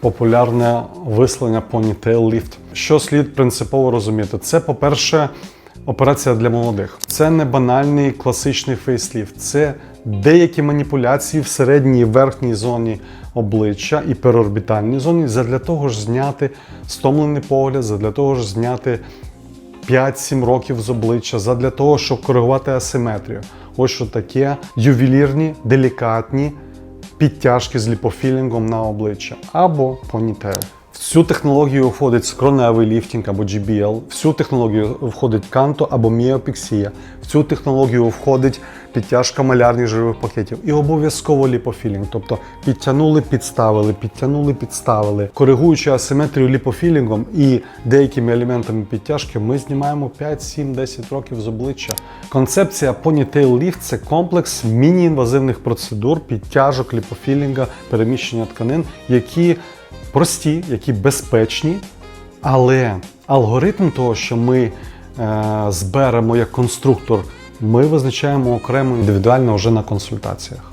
популярне висловлення ponytail lift. Що слід принципово розуміти? Це, по-перше, операція для молодих. Це не банальний класичний фейсліфт, це деякі маніпуляції в середній і верхній зоні обличчя і переорбітальній зоні для того ж зняти стомлений погляд, для того ж зняти 5-7 років з обличчя задля того, щоб коригувати асиметрію. Ось що таке ювелірні, делікатні підтяжки з ліпофілінгом на обличчя або понітел. В цю технологію входить скроневий ліфтінг або GBL, в цю технологію входить канто або міопіксія, в цю технологію входить підтяжка малярних жирових пакетів і обов'язково ліпофілінг. Тобто підтягнули, підставили, підтягнули, підставили. Коригуючи асиметрію ліпофілінгом і деякими елементами підтяжки, ми знімаємо 5, 7, 10 років з обличчя. Концепція Ponytail Lift – це комплекс міні-інвазивних процедур, підтяжок, ліпофілінга, переміщення тканин, які прості, які безпечні, але алгоритм того, що ми е, зберемо як конструктор, ми визначаємо окремо індивідуально вже на консультаціях.